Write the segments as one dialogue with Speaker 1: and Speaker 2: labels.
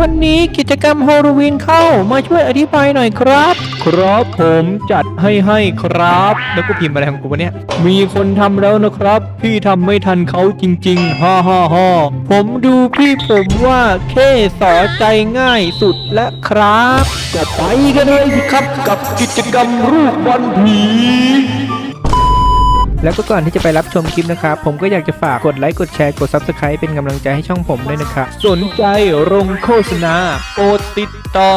Speaker 1: วันนี้กิจกรรมฮาโลวีนเข้ามาช่วยอธิบายหน่อยครับ ครับผมจัดให้ให้ครับ แล้วก็พิมพ์อะไรของกูวะเนี่ย มีคนทำแล้วนะครับ พี่ทำไม่ทันเขาจริงๆฮ่าฮ่าฮ่าผมดูพี่ผมว่าแค่สอใจง่ายสุดและครับก็ไปกันเลยสิครับ กับกิจกรรมรูปบอลผี แล้วก็ก่อนที่จะไปรับชมคลิปนะครับ ผมก็อยากจะฝากกดไลค์กดแชร์กด Subscribe เป็นกำลังใจให้ช่องผมด้วยนะครับ สนใจรงโฆษณาโปรดติดต่อ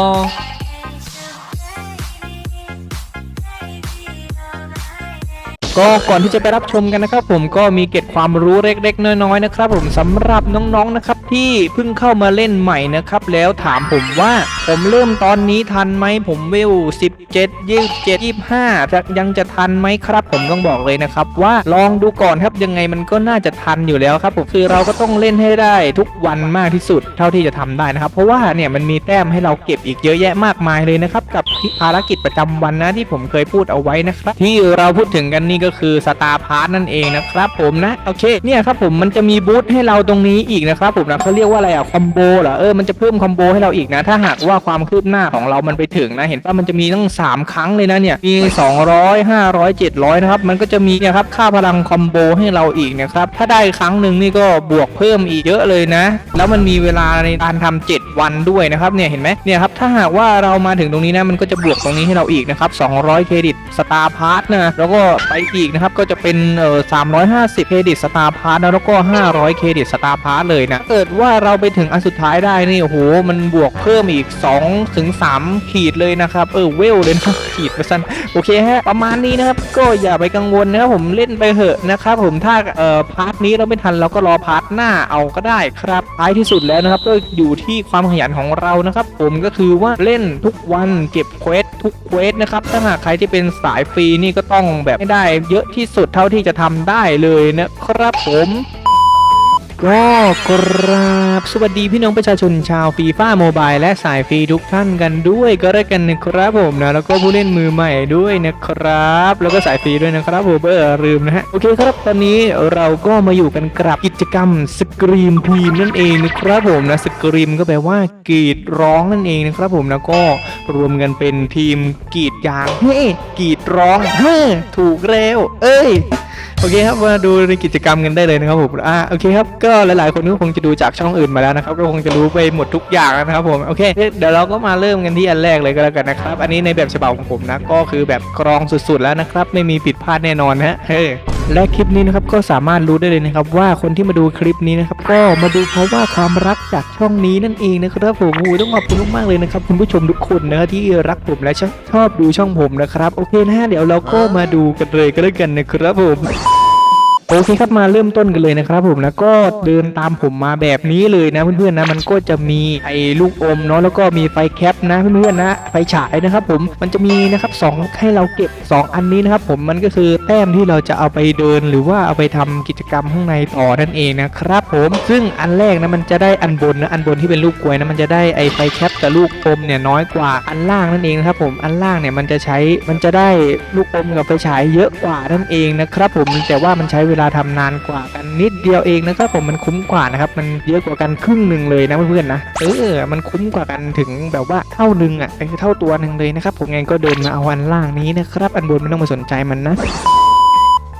Speaker 1: ก็ก่อนที่จะไปรับชมกันนะครับ ผมก็มีเกร็ดความรู้เล็กๆ น้อยๆนะครับ ผมสำหรับน้องๆนะครับที่เพิ่งเข้ามาเล่นใหม่นะครับ แล้วถามผมว่าผมเริ่มตอนนี้ทันไหมผมเวล 17 27 25จะยังจะทันไหมครับ ผมต้องบอกเลยนะครับว่าลองดูก่อนครับยังไงมันก็น่าจะทันอยู่แล้วครับผมคือเราก็ต้องเล่นให้ได้ทุกวันมากที่สุด เท่าที่จะทำได้นะครับ เพราะว่าเนี่ยมันมีแต้มให้เราเก็บอีกเยอะแยะมากมายเลยนะครับกับภารกิจประจำวันนะที่ผมเคยพูดเอาไว้นะครับ ที่เราพูดถึงกันนี่ก็คือสตาร์พาร์ทนั่นเองนะครับ ผมนะโอเคเนี่ยครับผมมันจะมีบูธให้เราตรงนี้อีกนะครับผมนะเขาเรียกว่าอะไรอะคอมโบเหรอเออมันจะเพิ่มคอมโบให้เราอีกนะ ถ้าหากว่าความคืบหน้าของเรามันไปถึงนะ เห็นป่ะมันจะมีตั้ง 3 ครั้งเลยนะเนี่ยมี 200 500 700 นะครับ มันก็จะมีนะครับค่าพลังคอมโบให้เราอีกนะครับถ้าได้ครั้งหนึ่งนี่ก็บวกเพิ่มอีกเยอะเลยนะ แล้วมันมีเวลาในการทำ7 วันด้วยนะครับเนี่ยเห็นไหมเนี่ยครับถ้าหากว่าเรามาถึงตรงนี้นะมันก็จะบวกตรงนี้ให้เราอีกนะครับ200 เครดิตสตาร์พาร์ทนะแล้วก็ไปอีกนะครับก็จะเป็นเอ่อ350 เครดิตสตาร์พาร์ทนะแล้วก็ 500 เครดิตสตาร์พาร์ทเลยนะเกิดว่าเราไปถึงอันสุดท้ายได้นี่โอ้โหมันบวกเพิ่มอีก2ถึง3ขีดเลยนะครับเออเวลเลยนะขีดไปสั้นโอเคฮะประมาณนี้นะครับก็อย่าไปกังวลนะครับผมเล่นไปเถอะนะครับผมถ้าเอ่อพาร์ทนี้เราไม่ทันเราก็รอพาร์ทหน้าเอาก็ได้ครับท้ายที่สุดแล้วนะครับก็อยู่ที่ความขยันของเรานะครับผมก็คือว่าเล่นทุกวันเก็บเควสทุกเควสนะครับถ้าหากใครที่เป็นสายฟรีนี่ก็ต้องแบบให้ได้เยอะที่สุดเท่าที่จะทำได้เลยนะครับผม ก็กราบสวัสดีพี่น้องประชาชนชาวฟีฟ่าโมบายและสายฟรีทุกท่านกันด้วยก็แล้วกันนะครับผมนะแล้วก็ผู้เล่นมือใหม่ด้วยนะครับ แล้วก็สายฟรีด้วยนะครับผมเออลืมนะฮะโอเคครับตอนนี้เราก็มาอยู่กันกับกิจกรรมสกรีมทีมนั่นเองนะครับผมนะสกรีมก็แปลว่ากรีดร้องนั่นเองนะครับผมแล้วก็ รวมกันเป็นทีมกรีดยางเฮ้กรีดร้องเฮ้ถูกแล้วเอ้ยโอเคครับมาดูในกิจกรรมกันได้เลยนะครับผมอ่าโอเคครับก็หลายๆคนก็คงจะดูจากช่องอื่นมาแล้วนะครับก็คงจะรู้ไปหมดทุกอย่างแล้วนะครับผมโอเคเดี๋ยวเราก็มาเริ่มกันที่อันแรกเลยก็แล้วกันนะครับ อันนี้ในแบบฉบับของผมนะก็คือแบบกรองสุดๆแล้วนะครับ ไม่มีผิดพลาดแน่นอนนะเฮ้ย และคลิปนี้นะครับก็สามารถรู้ได้เลยนะครับว่าคนที่มาดูคลิปนี้นะครับก็มาดูเพราะว่าความรักจากช่องนี้นั่นเองนะครับผมโอ้ยต้องขอบคุณมากๆเลยนะครับคุณผู้ชมทุกคนนะที่รักผมและชอบชอบดูช่องผมนะครับโอเคนะฮะเดี๋ยวเราก็มาดูกันเลยก็แล้วกันนะครับผม โอเคครับมาเริ่มต้นกันเลยนะครับผมแล้วก็เดินตามผมมาแบบนี้เลยนะเพื่อนๆนะมันก็จะมีไอ้ลูกอมเนาะแล้วก็มีไฟแคปนะเพื่อนๆนะไฟฉายนะครับผมมันจะมีนะครับสองให้เราเก็บ 2 อันนี้นะครับผมมันก็คือแต้มที่เราจะเอาไปเดินหรือว่าเอาไปทำกิจกรรมข้างในต่อนั่นเองนะครับผมซึ่งอันแรกนะมันจะได้อันบนนะอันบนที่เป็นลูกกลวยนะมันจะได้ไอ้ไฟแคปกับลูกอมเนี่ยน้อยกว่าอันล่างนั่นเองนะครับผมอันล่างเนี่ยมันจะใช้มันจะได้ลูกอมกับไฟฉายเยอะกว่านั่นเองนะครับผมแต่ว่ามันใช้เวลาทำนานกว่ากันนิดเดียวเองนะครับผมมันคุ้มกว่านะครับมันเยอะกว่ากันครึ่งหนึ่งเลยนะเพื่อนๆนะเออมันคุ้มกว่ากันถึงแบบว่าเท่าหนึ่งอะคือเท่าตัวหนึ่งเลยนะครับผมเองก็เดินมาเอาอันล่างนี้นะครับอันบนไม่ต้องมาสนใจมันนะ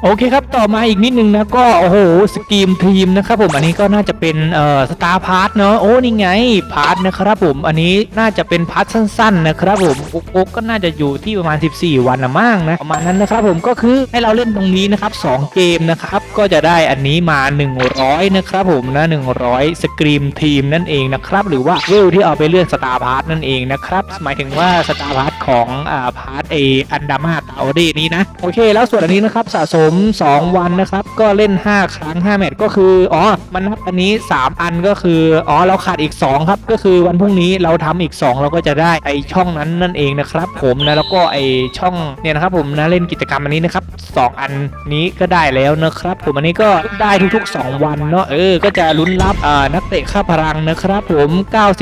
Speaker 1: โอเคครับ ต่อมาอีกนิดนึงนะก็ โอ้โห สกีมทีมนะครับผมอันนี้ก็น่าจะเป็นเอ่อสตาร์พาร์ทเนาะโอ้นี่ไงพาร์ทนะครับผมอันนี้น่าจะเป็นพาร์ทสั้นๆนะครับผมโอ๊กก็น่าจะอยู่ที่ประมาณ 14 วันนะมั่งนะประมาณนั้นนะครับผมก็คือให้เราเล่นตรงนี้นะครับ2เกมนะครับก็จะได้อันนี้มา 100 นะครับผมนะ100 สกรีมทีมนั่นเองนะครับหรือว่าเวลที่เอาไปเลื่อนสตาร์พาร์ทนั่นเองนะครับหมายถึงว่าสตาร์พาร์ทของอ่าพาร์ทเออันดามาตาเดนี้นะโอเค แล้วส่วนอันนี้นะครับสะสมม2 วันนะครับ ก็เล่น 5 ครั้ง 5 แมตช์ก็คือ อ๋อ มันนับอันนี้ 3 อันก็คือ อ๋อ เราขาดอีก 2 ครับ ก็คือวันพรุ่งนี้เราทำอีก 2 เราก็จะได้ไอช่องนั้นนั่นเองนะครับ ผมนะ แล้วก็ไอช่องเนี่ยนะครับ ผมนะเล่นกิจกรรมอันนี้นะครับ 2 อันนี้ก็ได้แล้วนะครับ ผมอันนี้ก็ได้ทุกๆ 2 วันเนาะ เออ ก็จะลุ้นรับอ่านักเตะค่าพลังนะครับ ผม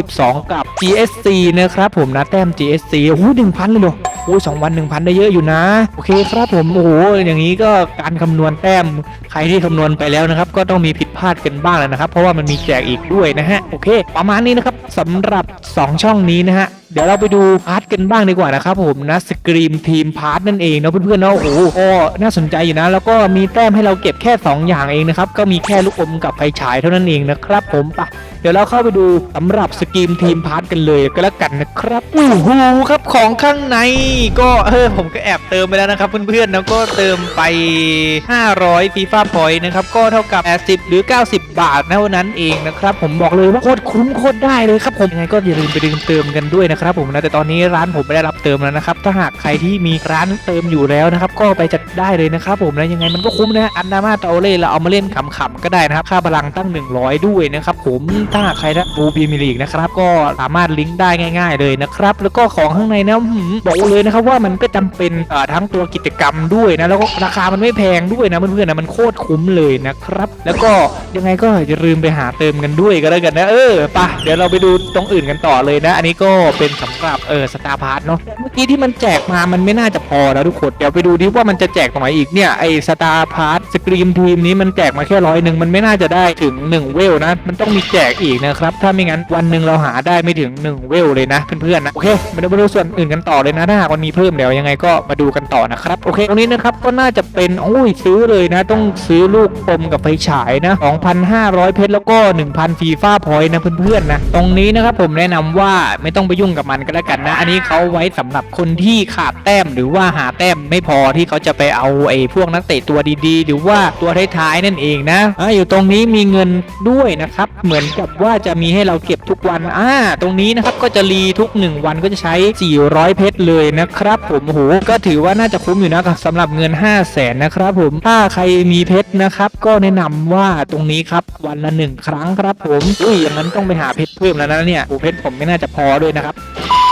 Speaker 1: 92 กับ GSC นะครับ ผมนะแต้ม GSC โอ้โห1,000เลยเหรอ โอ้ยสองวันหนึ่งพันได้เยอะอยู่นะ โอเคครับผม โอ้โห อย่างนี้ก็การคำนวณแต้ม ใครที่คำนวณไปแล้วนะครับ ก็ต้องมีผิดพลาดลาดกันบ้างแล้วนะครับ เพราะว่ามันมีแจกอีกด้วยนะฮะ โอเค ประมาณนี้นะครับสำหรับ 2 ช่องนี้นะฮะ เดี๋ยวเราไปดูพาร์ทกันบ้างดีกว่านะครับผมนะสกรีมทีมพาร์ทนั่นเองนะเพื่อนๆเนาะโอ้โหก็น่าสนใจอยู่นะ แล้วก็มีแต้มให้เราเก็บแค่ 2 อย่างเองนะครับ ก็มีแค่ลูกอมกับไฟฉายเท่านั้นเองนะครับผมปะเดี๋ยวเราเข้าไปดูสำหรับสกรีมทีมพาร์ทกันเลยก็แล้วกันนะครับอู้หูครับของข้างในก็เออผมก็แอบเติมไปแล้วนะครับเพื่อนๆแล้วก็เติมไป 500ฟีฟ่าพอยต์นะครับก็เท่ากับ 80 หรือ 90 บาทเท่านั้นเองนะครับผมบอกเลยว่าโคตรคุ้มโคตรได้เลยครับผมยังไงก็อย่าลืมไปดึงเติมกันด้วยนะครับครับผมนะแต่ตอนนี้ร้านผมไม่ได้รับเติมแล้วนะครับถ้าหากใครที่มีร้านเติมอยู่แล้วนะครับก็ไปจัดได้เลยนะครับผมนะยังไงมันก็คุ้มนะอันดามาเตาเล่เราเอามาเล่นขำๆก็ได้นะครับค่าพลังตั้ง 100 ด้วยนะครับผมถ้าหากใครนะบูบีมิลีกนะครับก็สามารถลิงก์ได้ง่าย ๆเลยนะครับแล้วก็ของข้างในนะบอกเลยนะครับว่ามันก็จำเป็นทั้งตัวกิจกรรมด้วยนะแล้วก็ราคามันไม่แพงด้วยนะเพื่อนๆนะมันโคตรคุ้มเลยนะครับ แล้วก็ยังไงก็อย่าลืมไปหาเติมกันด้วยก็แล้วกันนะเออปะเดี๋ยวเราไปดูตรงอื่นกันต่อเลยนะ อันนี้ก็เป็น็นสำหรับเออสตาร์พาร์ทเนาะเมื่อกี้ที่มันแจกมามันไม่น่าจะพอแล้วทุกคน เดี๋ยวไปดูดิว่ามันจะแจกตรงไหนอีกเนี่ยไอสตาร์พาร์ทสกรีมทีมนี้มันแจกมาแค่ร้อยหนึ่งมันไม่น่าจะได้ถึง 1 เวลนะ มันต้องมีแจกอีกนะครับ ถ้าไม่งั้นวันหนึ่งเราหาได้ไม่ถึง 1 เวลเลยนะเพื่อนๆนะโอเคมาดูมาดูส่วนอื่นกันต่อเลยนะถ้าหากมันมีเพิ่มเดี๋ยวยังไงก็มาดูกันต่อนะครับโอเคตรงนี้นะครับก็น่าจะเป็นโอ้ยซื้อเลยนะ ต้องซื้อลูกอมกับไฟฉายนะ2,500 เพชรแล้วก็ 1,000ฟีฟ่าพอยต์นะเพื่อนๆนะตรงนี้นะครับผมแนะนำว่าไม่ต้องไปยุ่งกับมันก็แล้วกันนะ อันนี้เขาไว้สำหรับคนที่ขาดแต้มหรือว่าหาแต้มไม่พอที่เขาจะไปเอาไอ้พวกนักเตะตัวดีๆ หรือว่าตัวท้ายๆนั่นเองนะอ่าอยู่ตรงนี้มีเงินด้วยนะครับ เหมือนกับว่าจะมีให้เราเก็บทุกวันอ่าตรงนี้นะครับก็จะรีทุก 1 วันก็จะใช้ 400 เพชรเลยนะครับ ผมโหก็ถือว่าน่าจะคุ้มอยู่นะสำหรับเงิน 5 0 0แสนนะครับ ผมถ้าใครมีเพชรนะครับ ก็แนะนำว่าตรงนี้ครับวันละหนึ่งครั้งครับผมอุ้ยอย่างนั้นต้องไปหาเพชรเพิ่มแล้วนะเนี่ยโอ้เพชรผมไม่น่าจะพอด้วยนะครับ you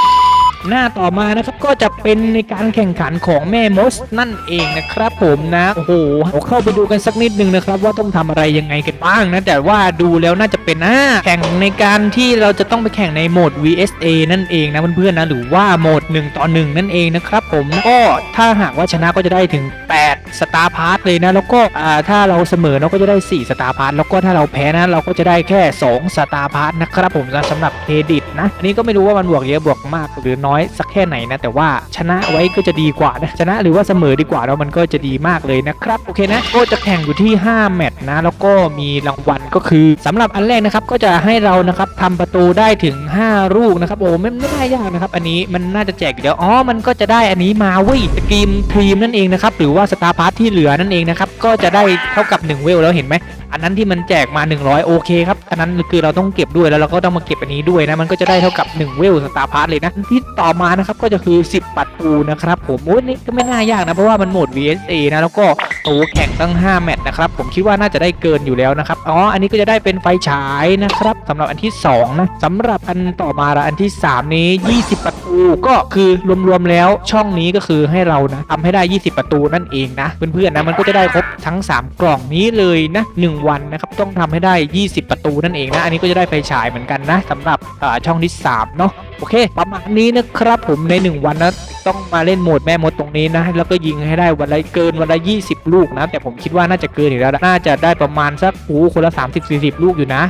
Speaker 1: หน้าต่อมานะครับก็จะเป็นในการแข่งขันของแม่มดนั่นเองนะครับ ผมนะโอ้โหเอาเข้าไปดูกันสักนิดนึงนะครับ ว่าต้องทำอะไรยังไงกันบ้างนะแต่ว่าดูแล้วน่าจะเป็นอ่าแข่งในการที่เราจะต้องไปแข่งในโหมด VSA นั่นเองนะเพื่อนๆนะหรือว่าโหมด 1 ต่อ 1 นั่นเองนะครับผมก็ถ้าหากว่าชนะก็จะได้ถึง 8 สตาร์พาร์ทเลยนะ แล้วก็อ่าถ้าเราเสมอเราก็จะได้ 4 สตาร์พาร์ทแล้วก็ถ้าเราแพ้นะเราก็จะได้แค่ 2 สตาร์พาร์ทนะครับผมนะสำหรับเครดิตนะอันนี้ก็ไม่รู้ว่ามันบวกเยอะบวกมากหรือน้อยสักแค่ไหนนะ แต่ว่าชนะไว้ก็จะดีกว่านะชนะหรือว่าเสมอดีกว่าแล้วมันก็จะดีมากเลยนะครับโอเคนะก็จะแข่งอยู่ที่ 5 แมตช์นะ แล้วก็มีรางวัลก็คือสำหรับอันแรกนะครับก็จะให้เรานะครับทำประตูได้ถึง 5 ลูกนะครับโอ้ไม่ไม่ได้ยากนะครับ อันนี้มันน่าจะแจกอยู่แล้วอ๋อมันก็จะได้อันนี้มาเว้ยสกีมทีมนั่นเองนะครับหรือว่าสตาร์พาร์ทที่เหลือนั่นเองนะครับก็จะได้เท่ากับ 1 เวลแล้วเห็นไหม อันนั้นที่มันแจกมา 100 โอเคครับอันนั้นคือเราต้องเก็บด้วยแล้วเราก็ต้องมาเก็บอันนี้ด้วยนะ มันก็จะได้เท่ากับ 1 เวลสตาร์พาร์ทเลยนะ ที่ต่อมานะครับก็จะคือ 10 ปัตตูนะครับผมโอ้ยนี่ก็ไม่น่ายากนะ เพราะว่ามันโหมด VSA นะ แล้วก็ โอ้แข่งตั้ง 5 แมตช์นะครับ ผมคิดว่าน่าจะได้เกินอยู่แล้วนะครับ อ๋อ อันนี้ก็จะได้เป็นไฟฉายนะครับสำหรับอันที่2นะสำหรับอันต่อมาละอันที่ 3 นี้ 20 ประตู ก็คือรวมๆแล้วช่องนี้ก็คือให้เรานะทำให้ได้ 20 ประตูนั่นเองนะ เพื่อนๆนะมันก็จะได้ครบทั้ง 3 กล่องนี้เลยนะ1วันนะครับต้องทำให้ได้ 20 ประตูนั่นเองนะ อันนี้ก็จะได้ไฟฉายเหมือนกันนะสำหรับช่องที่3เนาะโอเค ประมาณนี้นะครับผมใน 1 วันนะต้องมาเล่นโหมดแม่มดตรงนี้นะ แล้วก็ยิงให้ได้วันละเกินวันละ 20 ลูกนะ แต่ผมคิดว่าน่าจะเกินอยู่แล้ว น่าจะได้ประมาณสักโอ้คนละ 30-40 ลูกอยู่นะ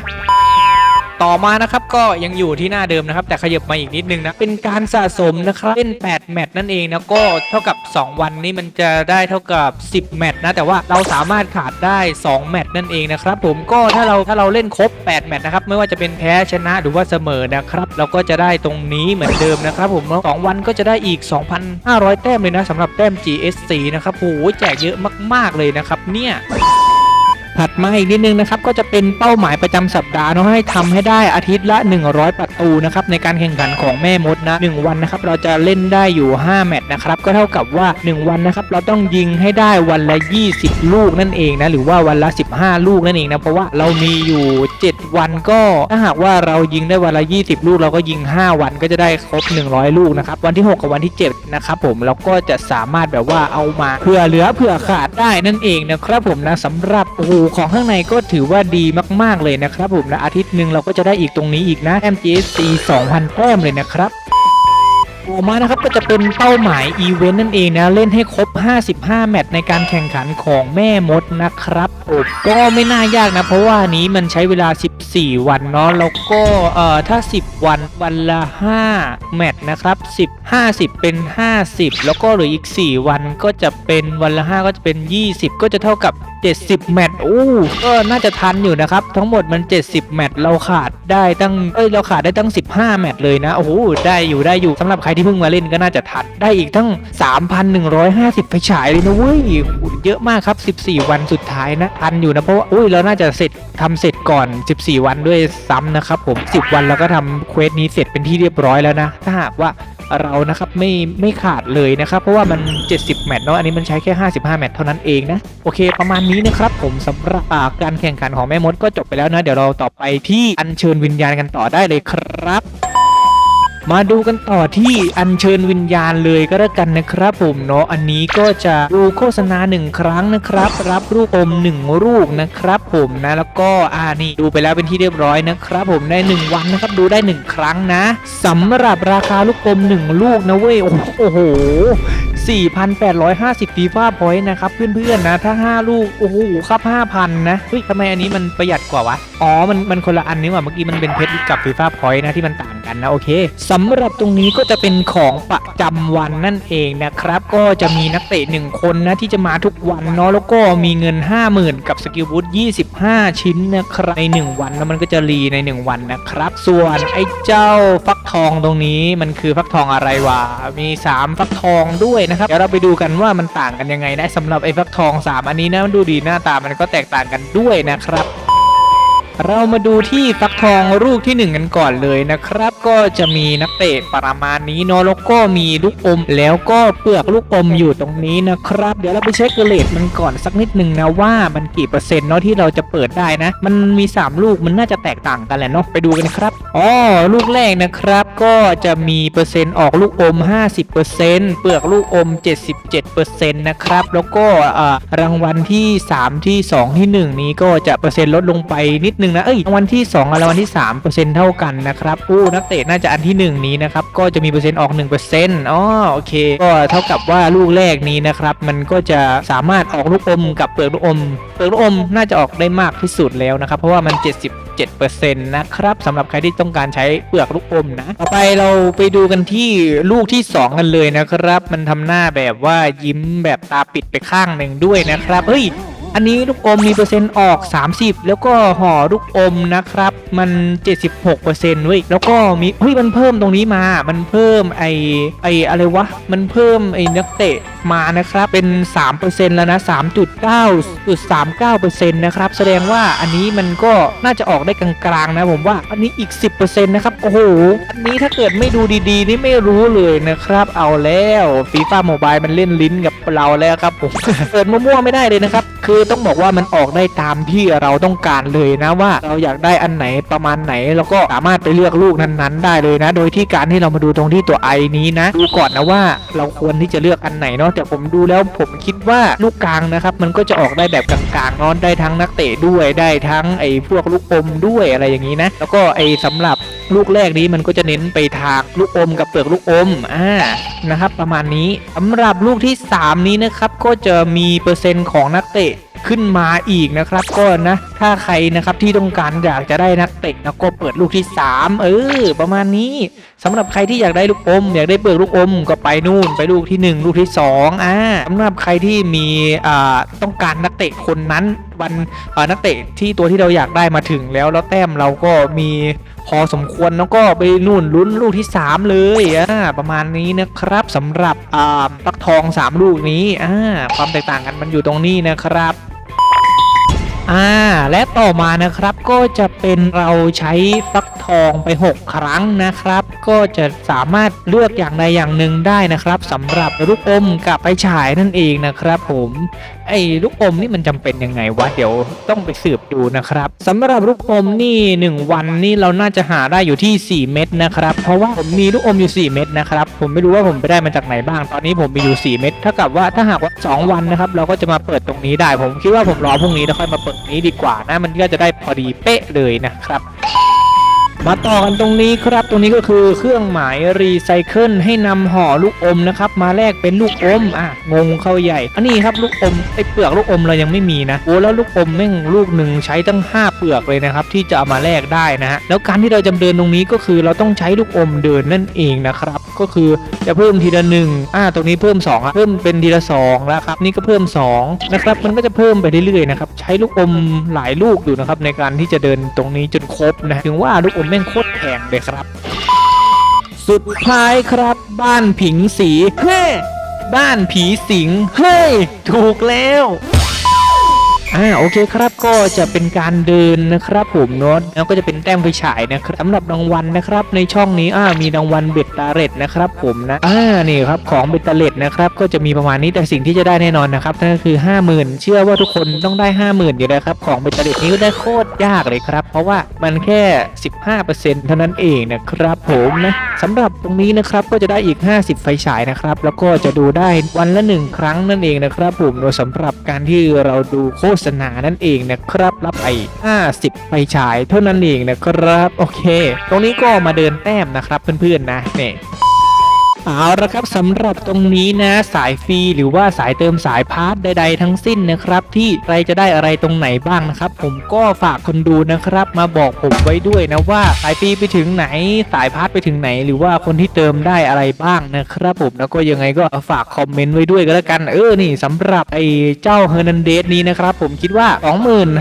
Speaker 1: ต่อมานะครับก็ยังอยู่ที่หน้าเดิมนะครับแต่ขยับมาอีกนิดนึงนะเป็นการสะสมนะครับเล่น 8 แมตช์นั่นเองนะก็เท่ากับ 2 วันนี้มันจะได้เท่ากับ 10 แมตช์นะแต่ว่าเราสามารถขาดได้ 2 แมตช์นั่นเองนะครับผมก็ถ้าเราถ้าเราเล่นครบ 8 แมตช์นะครับไม่ว่าจะเป็นแพ้ชนะหรือว่าเสมอนะครับเราก็จะได้ตรงนี้เหมือนเดิมนะครับผมแล้วสองวันก็จะได้อีก 2,500 แต้มเลยนะสำหรับแต้ม GSC นะครับโอ้โหแจกเยอะมาก ๆเลยนะครับเนี่ย ถัดมาอีกนิดนึงนะครับก็จะเป็นเป้าหมายประจำสัปดาห์เนาะให้ทำให้ได้อาทิตย์ละ 100 ประตูนะครับในการแข่งขันของแม่มดนะ 1 วันนะครับเราจะเล่นได้อยู่ 5 แมตช์นะครับก็เท่ากับว่า 1 วันนะครับเราต้องยิงให้ได้วันละ 20 ลูกนั่นเองนะหรือว่าวันละ 15 ลูกนั่นเองนะเพราะว่าเรามีอยู่ 7 วันก็ถ้าหากว่าเรายิงได้วันละ 20 ลูกเราก็ยิง 5 วันก็จะได้ครบ 100 ลูกนะครับวันที่ 6 กับวันที่ 7 นะครับผมเราก็จะสามารถแบบว่าเอามาเผื่อเหลือเผื่อขาดได้นั่นเองนะครับผมนะสำหรับโอ้โหของข้างในก็ถือว่าดีมากๆเลยนะครับผมนะอาทิตย์หนึ่งเราก็จะได้อีกตรงนี้อีกนะ MGSC 2,000แต้มเลยนะครับต่อมานะครับก็จะเป็นเป้าหมายอีเวนต์นั่นเองนะเล่นให้ครบ 55 แมตช์ในการแข่งขันของแม่มดนะครับผมก็ไม่น่ายากนะ เพราะว่านี้มันใช้เวลา 14 วันเนาะแล้วก็เอ่อถ้า 10 วันวันละ 5 แมตช์นะครับ 10 50 เป็น 50 แล้วก็เหลืออีก 4 วันก็จะเป็นวันละ 5 ก็จะเป็น 20 ก็จะเท่ากับ 70 แมตช์โอ้ก็น่าจะทันอยู่นะครับ ทั้งหมดมัน 70 แมตช์เราขาดได้ตั้งเอ้ยเราขาดได้ตั้ง 15 แมตช์เลยนะ โอ้โหได้อยู่ได้อยู่สำหรับใครที่เพิ่งมาเล่นก็น่าจะทันได้อีกทั้ง 3,150ไฟฉายเลยนะเว้ยเยอะมากครับ 14 วันสุดท้ายนะ ทันอยู่นะเพราะว่าอุ้ยเราน่าจะเสร็จทำเสร็จก่อน 14 วันด้วยซ้ำนะครับผม 10 วันเราก็ทำเควสนี้เสร็จเป็นที่เรียบร้อยแล้วนะ ถ้าหากว่า เรานะครับไม่ไม่ขาดเลยนะครับ เพราะว่ามัน 70 แมตช์เนาะอันนี้มันใช้แค่ 55 แมตช์เท่านั้นเองนะ โอเค ประมาณนี้นะครับ ผมสำหรับการแข่งขันของแม่มดก็จบไปแล้วนะ เดี๋ยวเราต่อไปที่อัญเชิญวิญญาณกันต่อได้เลยครับ มาดูกันต่อที่อัญเชิญวิญญาณเลยก็แล้วกันนะครับผมเนาะอันนี้ก็จะดูโฆษณาหนึ่งครั้งนะครับ รับลูกอมหนึ่งลูกนะครับ ผมนะแล้วก็อ่านี่ดูไปแล้วเป็นที่เรียบร้อยนะครับผมได้หนึ่งวันนะครับดูได้หนึ่งครั้งนะสำหรับราคาลูกอมหนึ่งลูกนะเว้ยโอ้โห 4,850ฟีฟ่าพอยต์นะครับ เพื่อนๆนะ ถ้า 5 ลูก โอ้โหครับ 5,000 นะเฮ้ยทำไมอันนี้มันประหยัดกว่าวะ อ๋อ มันมันคนละอันนี่หว่าเมื่อกี้มันเป็นเพชรกับฟีฟ่าพอยต์นะที่มันต่างกันนะ โอเคสำหรับตรงนี้ก็จะเป็นของประจำวันนั่นเองนะครับ ก็จะมีนักเตะหนึ่งคนนะ ที่จะมาทุกวันเนาะแล้วก็มีเงิน 50,000 กับสกิลบูท25 ชิ้นนะครับใน 1 วันแล้วมันก็จะรีใน 1 วันนะครับ ส่วนไอ้เจ้าฟักทองตรงนี้มันคือฟักทองอะไรวะมี 3 ฟักทองด้วยนะครับเดี๋ยวเราไปดูกันว่ามันต่างกันยังไงนะสำหรับไอ้ฟักทอง 3 อันนี้นะดูดีหน้าตามันก็แตกต่างกันด้วยนะครับ เรามาดูที่ฟักทองลูกที่หนึ่งกันก่อนเลยนะครับ ก็จะมีนักเตะประมาณนี้เนาะแล้วก็มีลูกอม แล้วก็เปลือกลูกอมอยู่ตรงนี้นะครับ เดี๋ยวเราไปเช็คเกรดมันก่อนสักนิดหนึ่งนะว่ามันกี่เปอร์เซ็นต์เนาะที่เราจะเปิดได้นะ มันมี 3 ลูกมันน่าจะแตกต่างกันแหละเนาะไปดูกันครับอ๋อลูกแรกนะครับก็จะมีเปอร์เซ็นต์ออกลูกอม 50%เปลือกลูกอม 77%นะครับแล้วก็รางวัลที่ 3 ที่ 2 ที่ 1 นี้ก็จะเปอร์เซ็นต์ลดลงไปนิดนึ่งนะ เอ้ยรางวัลที่2กับรางวัลที่3เปอร์เซ็นต์เท่ากันนะครับอู้นักเตะน่าจะอันที่ 1 นี้นะครับ ก็จะมีเปอร์เซ็นต์ออก1%อ๋อโอเค ก็เท่ากับว่าลูกแรกนี้นะครับ มันก็จะสามารถออกลูกอมกับเปลือกลูกอม เปลือกลูกอมน่าจะออกได้มากที่สุดแล้วนะครับ เพราะว่ามัน77%นะครับสำหรับใครที่ต้องการใช้เปลือกลูกอมนะ ต่อไปเราไปดูกันที่ลูกที่ 2 กันเลยนะครับ มันทำหน้าแบบว่ายิ้มแบบตาปิดไปข้างหนึ่งด้วยนะครับ เฮ้ย อันนี้ลูกอมมีเปอร์เซ็นต์ออก 30 แล้วก็ห่อลูกอมนะครับ มัน 76เปอร์เซ็นต์เว้ยแล้วก็มีเฮ้ยมันเพิ่มตรงนี้มา มันเพิ่มไอไออะไรวะ มันเพิ่มไอนักเตะมานะครับ เป็น 3%แล้วนะ 3.9.39%นะครับ แสดงว่าอันนี้มันก็น่าจะออกได้กลางๆนะผมว่า อันนี้อีก 10%นะครับ โอ้โห อันนี้ถ้าเกิดไม่ดูดีๆ นี่ไม่รู้เลยนะครับ เอาแล้วฟีฟ่าโมบายมันเล่นลิ้นกับเราแล้วครับผมเปิดมั่วๆไม่ได้เลยนะครับ คือต้องบอกว่ามันออกได้ตามที่เราต้องการเลยนะว่าเราอยากได้อันไหนประมาณไหนแล้วก็สามารถไปเลือกลูกนั้นๆ ได้เลยนะ โดยที่การที่เรามาดูตรงที่ตัวไอนี้นะ ดูก่อนนะว่าเราควรที่จะเลือกอันไหนเนาะแต่ผมดูแล้วผมคิดว่าลูกกลางนะครับมันก็จะออกได้แบบกลางๆเนาะได้ทั้งนักเตะด้วยได้ทั้งไอ้พวกลูกอมด้วยอะไรอย่างนี้นะ แล้วก็ไอ้สำหรับลูกแรกนี้มันก็จะเน้นไปทางลูกอมกับเปลือกลูกอมอ่านะครับ ประมาณนี้สำหรับลูกที่ 3 นี้นะครับก็จะมีเปอร์เซ็นต์ของนักเตะ ขึ้นมาอีกนะครับก็นะถ้าใครนะครับที่ต้องการอยากจะได้นักเตะนะก็เปิดลูกที่ 3 เออ ประมาณนี้สำหรับใครที่อยากได้ลูกอม อยากได้เปลือกลูกอมก็ไปนู่นไปลูกที่ 1 ลูกที่ 2อ่าสำหรับใครที่มีอ่าต้องการนักเตะคนนั้นวันอ่านักเตะที่ตัวที่เราอยากได้มาถึงแล้วแล้วแต้มเราก็มีพอสมควรแล้วก็ไปนู่นลุ้นลูกที่ 3 เลยอ่าประมาณนี้นะครับสำหรับอ่าปักทอง 3 ลูกนี้อ่าความแตกต่างกันมันอยู่ตรงนี้นะครับ อ่าและต่อมานะครับก็จะเป็นเราใช้ฟักทองไป 6 ครั้งนะครับ ก็จะสามารถเลือกอย่างใดอย่างหนึ่งได้นะครับสำหรับลูกอมกับไปฉายนั่นเองนะครับ ผมไอ้ลูกอมนี่มันจำเป็นยังไงวะเดี๋ยวต้องไปสืบดูนะครับสำหรับลูกอมนี่ 1 วันนี่เราน่าจะหาได้อยู่ที่ 4 เม็ดนะครับ เพราะว่าผมมีลูกอมอยู่ 4 เม็ดนะครับผมไม่รู้ว่าผมไปได้มาจากไหนบ้าง ตอนนี้ผมมีอยู่ 4 เม็ดเท่ากับว่าถ้าหากว่า 2 วันนะครับ เราก็จะมาเปิดตรงนี้ได้ ผมคิดว่าผมรอพรุ่งนี้แล้วค่อยมาเปิดนี้ดีกว่านะ มันก็จะได้พอดีเป๊ะเลยนะครับ มาต่อกันตรงนี้ครับตรงนี้ก็คือเครื่องหมายรีไซเคิลให้นำห่อลูกอมนะครับ มาแลกเป็นลูกอมอะงงเข้าใหญ่ อันนี้ครับลูกอมไอเปลือกลูกอมเรายังไม่มีนะโอ้แล้วลูกอมแม่งลูกหนึ่งใช้ตั้ง 5 เปลือกเลยนะครับที่จะเอามาแลกได้นะฮะแล้วการที่เราจะเดินตรงนี้ก็คือเราต้องใช้ลูกอมเดินนั่นเองนะครับก็คือจะเพิ่มทีละหนึ่งอ่าตรงนี้เพิ่ม2อะเพิ่มเป็นทีละสองแล้วครับนี่ก็เพิ่ม2นะครับมันก็จะเพิ่มไปเรื่อยๆนะครับใช้ลูกอมหลายลูกอยู่นะครับในการที่จะเดินตรงนี้จนครบนะถึงว่าลูกอมม่งโคตรแพงเลยครับ สุดท้ายครับบ้านผิงสีเฮ้บ้านผีสิงเฮ้ย ถูกแล้ว อ่าโอเคครับก็จะเป็นการเดินนะครับผมเนาะแล้วก็จะเป็นแต้มไฟฉายนะครับสำหรับรางวัลนะครับในช่องนี้อ่ามีรางวัลเบ็ดตาเร็ดนะครับผมนะอ่านี่ครับของเบ็ดตาเร็ดนะครับก็จะมีประมาณนี้แต่สิ่งที่จะได้แน่นอนนะครับนั่นก็คือ 50,000 เชื่อว่าทุกคนต้องได้ 50,000อยู่แล้วครับของเบ็ดตาเร็ดนี้ก็ได้โคตรยากเลยครับเพราะว่ามันแค่ 15%เท่านั้นเองนะครับผมนะสำหรับตรงนี้นะครับก็จะได้อีก 50 ไฟฉายนะครับแล้วก็จะดูได้วันละหนึ่งครั้งนั่นเองนะครับผมโดยสำหรับการที่เราดูโฆษณานั่นเองนะครับ รับไป 50 ไปฉายเท่านั้นเองนะครับ โอเค ตรงนี้ก็มาเดินแต้มนะครับเพื่อนๆนะเนี่ย เอาละครับสำหรับตรงนี้นะ สายฟรีหรือว่าสายเติมสายพาร์ทใด ๆ ทั้งสิ้นนะครับ ที่ใครจะได้อะไรตรงไหนบ้างนะครับ ผมก็ฝากคนดูนะครับ มาบอกผมไว้ด้วยนะว่าสายฟรีไปถึงไหน สายพาร์ทไปถึงไหน หรือว่าคนที่เติมได้อะไรบ้างนะครับผมแล้วก็ยังไงก็ฝากคอมเมนต์ไว้ด้วยก็แล้วกันเออนี่สำหรับไอ้เจ้าเฮอร์นันเดสนี้นะครับผมคิดว่า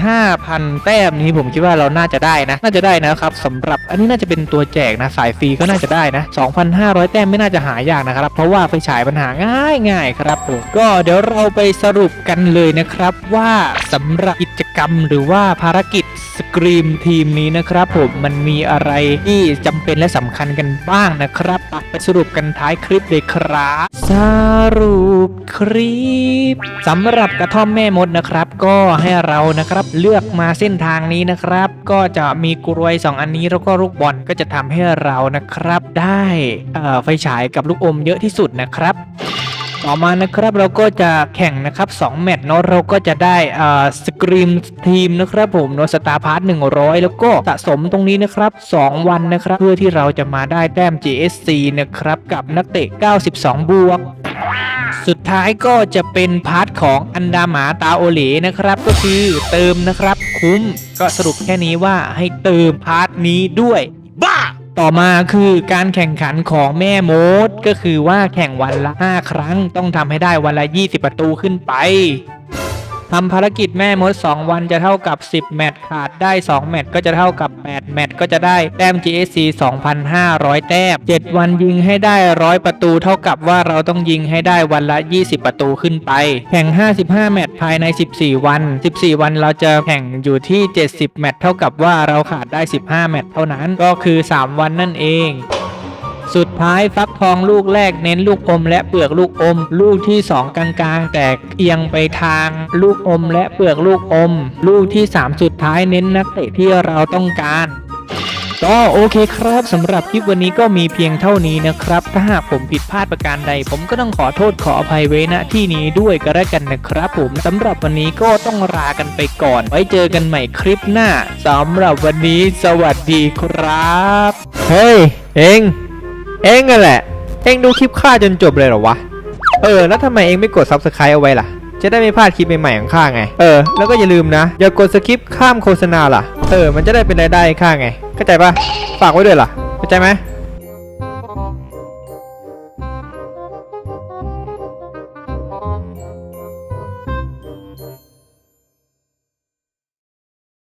Speaker 1: 25,000 แต้มนี้ผมคิดว่าเราน่าจะได้นะ น่าจะได้นะครับสำหรับอันนี้น่าจะเป็นตัวแจกนะสายฟรีก็น่าจะได้นะ 2,500 แต้มไม่น่าจะหาายากนะครับ เพราะว่าไฟฉายปัญหาง่ายง่ายครับผมก็เดี๋ยวเราไปสรุปกันเลยนะครับว่าสำหรับกิจ กรรมหรือว่าภารกิจสกรีมทีมนี้นะครับผมมันมีอะไรที่จำเป็นและสำคัญกันบ้างนะครับไปสรุปกันท้ายคลิปเลยครับ สรุปคลิปสำหรับกระท่อมแม่มดนะครับ ก็ให้เรานะครับเลือกมาเส้นทางนี้นะครับ ก็จะมีกรวย 2 อันนี้แล้วก็ลูกบอลก็จะทำให้เรานะครับ ได้ไฟฉายกับลูกอมเยอะที่สุดนะครับ ต่อมานะครับเราก็จะแข่งนะครับ2แมตช์เนาะเราก็จะได้อ่าสกรีมทีมนะครับผมเนาะสตาร์พาร์ท100แล้วก็สะสมตรงนี้นะครับ 2 วันนะครับ เพื่อที่เราจะมาได้แต้ม GSC นะครับ กับนักเตะ 92 บวกสุดท้ายก็จะเป็นพาร์ทของอันดาหมาตาโอเหลนะครับ ก็คือเติมนะครับคุ้ม ก็สรุปแค่นี้ว่าให้เติมพาร์ทนี้ด้วย บ้า ต่อมาคือการแข่งขันของแม่มด ก็คือว่าแข่งวันละ 5 ครั้งต้องทำให้ได้วันละ 20 ประตูขึ้นไป ทำภารกิจแม่มด 2 วันจะเท่ากับ 10 แมตช์ขาดได้ 2 แมตช์ก็จะเท่ากับ 8 แมตช์ก็จะได้แต้ม GSC 2,500 แต้ม 7 วันยิงให้ได้ 100 ประตูเท่ากับว่าเราต้องยิงให้ได้วันละ 20 ประตูขึ้นไป แข่ง 55 แมตช์ภายใน 14 วัน 14 วันเราจะแข่งอยู่ที่ 70 แมตช์เท่ากับว่าเราขาดได้ 15 แมตช์เท่านั้น ก็คือ 3 วันนั่นเอง สุดท้ายฟักทองลูกแรกเน้นลูกอมและเปลือกลูกอม ลูกที่ 2 กลางๆ แต่เอียงไปทางลูกอมและเปลือกลูกอม ลูกที่ 3 สุดท้ายเน้นนักเตะที่เราต้องการก็โอเคครับสำหรับคลิปวันนี้ก็มีเพียงเท่านี้นะครับ ถ้าหากผมผิดพลาดประการใด ผมก็ต้องขอโทษขออภัยไว้ณที่นี้ด้วยก็แล้วกันนะครับ ผมสำหรับวันนี้ก็ต้องลากันไปก่อน ไว้เจอกันใหม่คลิปหน้าสำหรับวันนี้ สวัสดีครับ
Speaker 2: เฮ้ยเอง เองนั่นแหละ เองดูคลิปข้าจนจบเลยเหรอวะ เออ แล้วทำไมเองไม่กด subscribe เอาไว้ล่ะ จะได้ไม่พลาดคลิปใหม่ๆของข้าไง เออ แล้วก็อย่าลืมนะ อย่ากดสคิปข้ามโฆษณาล่ะ เออ มันจะได้เป็นรายได้ข้าไง เข้าใจปะฝากไว้ด้วยล่ะ เข้าใจไหม